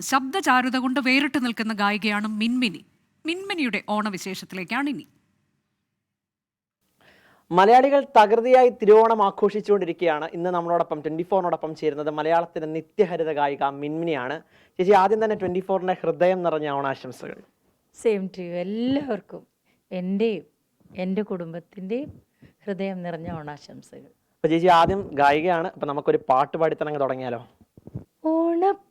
ശബ്ദചാരുത കൊണ്ട് വേറിട്ട് നിൽക്കുന്ന ഗായികയാണ് മിൻമിനി. മിൻമിനിയുടെ ഓണവിശേഷത്തിലേക്കാണ് ഇനി. മലയാളികൾ തകൃതിയായി തിരുവോണം ആഘോഷിച്ചുകൊണ്ടിരിക്കുകയാണ്. ഇന്ന് നമ്മളോടൊപ്പം ട്വന്റി ഫോറിനോടൊപ്പം ചേരുന്നത് മലയാളത്തിന്റെ നിത്യഹരിത ഗായിക മിൻമിനിയാണ്. ചേച്ചി ആദ്യം തന്നെ ട്വന്റി ഫോറിന്റെ ഹൃദയം നിറഞ്ഞ ഓണാശംസകൾ. സെയിം ടു യു എല്ലാവർക്കും എന്റെയും എന്റെ കുടുംബത്തിന്റെയും ഹൃദയം നിറഞ്ഞ ഓണാശംസകൾ. അപ്പോൾ ചേച്ചി ആദ്യം ഗായികയാണ്. അപ്പോൾ നമുക്കൊരു പാട്ട് പാടിത്തനങ്ങ് തുടങ്ങിയാലോ? ഓണപ്പൂവേ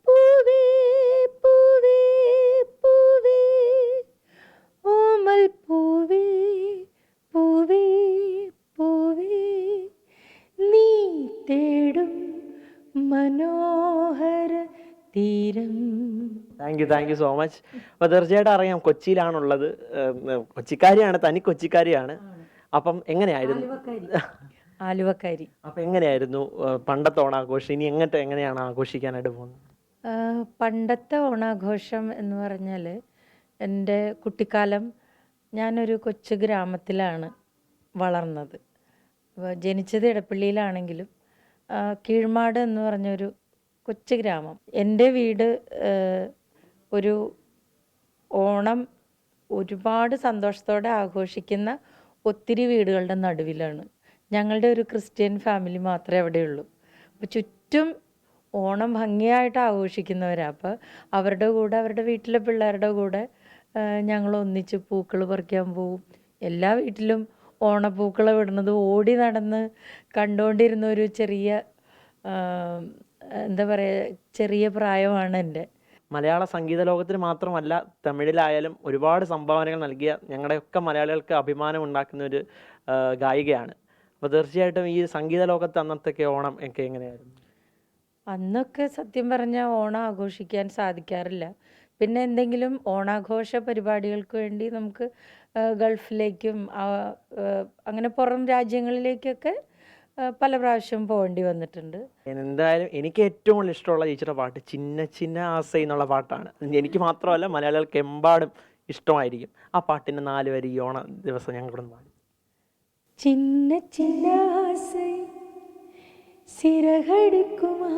മനോഹര തീരം. Thank you thank you so much അപ്പൊ തീർച്ചയായിട്ടും അറിയാം കൊച്ചിയിലാണുള്ളത്. കൊച്ചിക്കാരിയാണ് തനി കൊച്ചിക്കാരിയാണ്. അപ്പം എങ്ങനെയായിരുന്നു? ആലുവക്കാരി. അപ്പൊ എങ്ങനെയായിരുന്നു പണ്ടത്തെ ഓണാഘോഷം? ഇനി എങ്ങനത്തെ എങ്ങനെയാണ് ആഘോഷിക്കാനായിട്ട് പോകുന്നത്? പണ്ടത്തെ ഓണാഘോഷം എന്ന് പറഞ്ഞാൽ എന്റെ കുട്ടിക്കാലം ഞാനൊരു കൊച്ചു ഗ്രാമത്തിലാണ് വളർന്നത്. ജനിച്ചത് ഇടപ്പള്ളിയിലാണെങ്കിലും കീഴ്മാട് എന്ന് പറഞ്ഞൊരു കൊച്ചു ഗ്രാമം. എന്റെ വീട് ഒരു ഓണം ഒരുപാട് സന്തോഷത്തോടെ ആഘോഷിക്കുന്ന ഒത്തിരി വീടുകളുടെ നടുവിലാണ്. ഞങ്ങളുടെ ഒരു ക്രിസ്ത്യൻ ഫാമിലി മാത്രമേ അവിടെയുള്ളൂ. അപ്പോൾ ചുറ്റും ഓണം ഭംഗിയായിട്ട് ആഘോഷിക്കുന്നവരാണ് അപ്പോൾ അവരുടെ കൂടെ അവരുടെ വീട്ടിലെ പിള്ളേരുടെ കൂടെ ഞങ്ങൾ ഒന്നിച്ച് പൂക്കൾ പറിക്കാൻ പോവും. എല്ലാ വീട്ടിലും ഓണപ്പൂക്കൾ വിടുന്നത് ഓടി നടന്ന് കണ്ടുകൊണ്ടിരുന്ന ഒരു ചെറിയ എന്താ പറയുക ചെറിയ പ്രായമാണ് എന്റെ. മലയാള സംഗീത ലോകത്തിന് മാത്രമല്ല തമിഴിലായാലും ഒരുപാട് സംഭാവനകൾ നൽകിയ ഞങ്ങളുടെയൊക്കെ മലയാളികൾക്ക് അഭിമാനം ഉണ്ടാക്കുന്ന ഒരു ഗായികയാണ്. അപ്പോൾ തീർച്ചയായിട്ടും ഈ സംഗീത ലോകത്ത് അന്നത്തൊക്കെ ഓണം ഒക്കെ എങ്ങനെയായിരുന്നു? അന്നൊക്കെ സത്യം പറഞ്ഞാൽ ഓണം ആഘോഷിക്കാൻ സാധിക്കാറില്ല. പിന്നെ എന്തെങ്കിലും ഓണാഘോഷ പരിപാടികൾക്ക് വേണ്ടി നമുക്ക് ഗൾഫിലേക്കും അങ്ങനെ പുറം രാജ്യങ്ങളിലേക്കൊക്കെ പല പ്രാവശ്യം പോകേണ്ടി വന്നിട്ടുണ്ട്. എന്തായാലും എനിക്ക് ഏറ്റവും കൂടുതൽ ഇഷ്ടമുള്ള ചേച്ചിയുടെ പാട്ട് ചിന്ന ചിന്ന ആസ എന്നുള്ള പാട്ടാണ്. എനിക്ക് മാത്രമല്ല മലയാളികൾക്ക് എമ്പാടും ഇഷ്ടമായിരിക്കും. ആ പാട്ടിന്റെ നാല് വരി ഓണ ദിവസം ഞങ്ങൾ ഇവിടെ പാടി. ചിന്ന ചിന്ന ആസൈ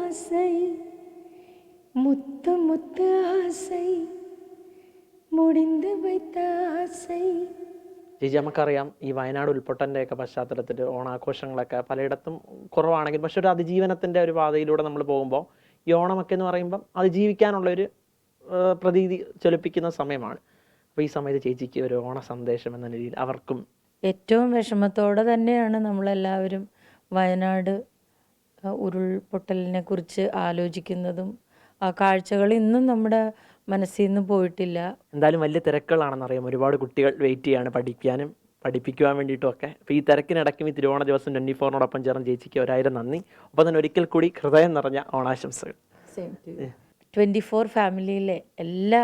ആസൈ മുത്ത് മുത്ത് ആസൈ മുടിന്ത് വയ്ത്ത ചേച്ചി നമുക്കറിയാം ഈ വയനാട് ഉൾപ്പൊട്ടന്റെ ഒക്കെ പശ്ചാത്തലത്തിൽ ഓണാഘോഷങ്ങളൊക്കെ പലയിടത്തും കുറവാണെങ്കിൽ പക്ഷെ ഒരു അതിജീവനത്തിന്റെ ഒരു പാതയിലൂടെ നമ്മൾ പോകുമ്പോൾ ഈ ഓണമൊക്കെ എന്ന് പറയുമ്പം അതിജീവിക്കാനുള്ള ഒരു ആ, പ്രതീതി ചൊലിപ്പിക്കുന്ന സമയമാണ്. അപ്പോൾ ഈ സമയത്ത് ചേച്ചിക്ക് ഒരു ഓണ സന്ദേശം എന്ന രീതിയിൽ അവർക്കും ഏറ്റവും വിഷമത്തോടെ തന്നെയാണ് നമ്മളെല്ലാവരും വയനാട് ഉരുൾപൊട്ടലിനെ കുറിച്ച് ആലോചിക്കുന്നതും കാഴ്ചകൾ ഇന്നും നമ്മുടെ മനസ്സിൽ നിന്ന് പോയിട്ടില്ല. എന്തായാലും വലിയ തിരക്കുകളാണെന്ന് അറിയാം ഒരുപാട് കുട്ടികൾ വെയിറ്റ് ചെയ്യാണ് പഠിക്കാനും പഠിപ്പിക്കുവാൻ വേണ്ടിയിട്ടും ഒക്കെ അപ്പോൾ ഈ തിരക്കിനിടയ്ക്ക് ഈ തിരുവോണ ദിവസം ട്വന്റി ഫോറിനോടൊപ്പം ചേർന്ന് ചേച്ചിക്ക് ഒരായിരം നന്ദി. ഒപ്പം തന്നെ ഒരിക്കൽ കൂടി ഹൃദയം നിറഞ്ഞ ഓണാശംസകൾ. ട്വന്റി ഫോർ ഫാമിലിയിലെ എല്ലാ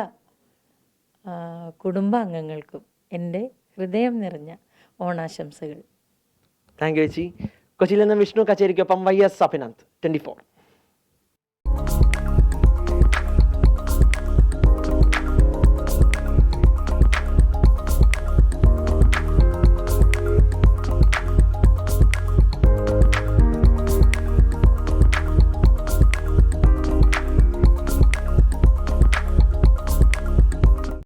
കുടുംബാംഗങ്ങൾക്കും എന്റെ ഹൃദയം നിറഞ്ഞ ഓണാശംസകൾ. താങ്ക് യു ചേച്ചി. കൊച്ചിയിൽ നിന്ന് Vishnu കച്ചേരിക്കൊപ്പം Y S Abhinand. Twenty four